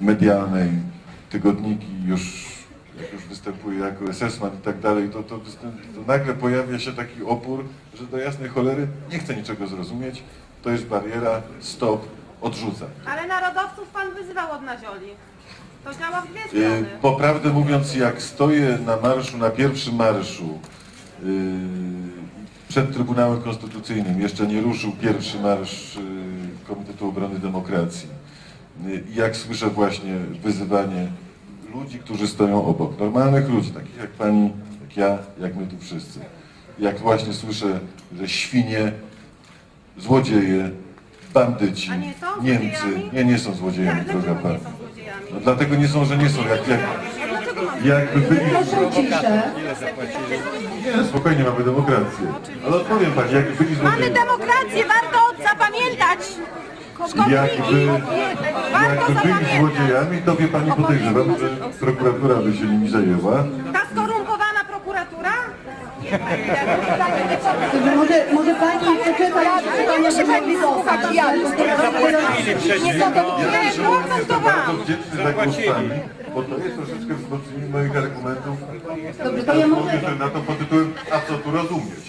medialnej, tygodniki już, jak już występuje jako SS-man i tak dalej, to, to, to nagle pojawia się taki opór, że do jasnej cholery nie chce niczego zrozumieć, to jest bariera, stop, odrzuca. Ale narodowców pan wyzywał od nazioli. To działa w dwie Y, strony. Po prawdę mówiąc, jak stoję na marszu, na pierwszym marszu y, przed Trybunałem Konstytucyjnym, jeszcze nie ruszył pierwszy marsz y, Komitetu Obrony Demokracji, y, jak słyszę właśnie wyzywanie ludzi, którzy stoją obok, normalnych ludzi, takich jak pani, jak ja, jak my tu wszyscy, jak właśnie słyszę, że świnie, złodzieje, bandyci, A nie są Niemcy, złodziejami? nie, nie są złodziejami, Tak, droga dlaczego pani. nie są złodziejami? No dlatego nie są, że nie są. Jak, jak, A dlaczego mam jakby byli... Proszę o ciszę. Nie, spokojnie, mamy demokrację. Ale odpowiem pani, jakby byli Mamy demokrację, warto zapamiętać. Jakby, jakby byli złodziejami, to wie pani podejrzewam, że prokuratura by się nimi zajęła. Ta skorumpowana prokuratura? Dobrze, może, może pani poczekać, czy pani muszę pani słuchać, ja już Ja Nie, głosem to jestem bardzo wam. wdzięczny za głosami, bo to jest troszeczkę wzmocnienie moich argumentów. Dobrze, to ja może- że na to pod tytułem, a co tu rozumieć?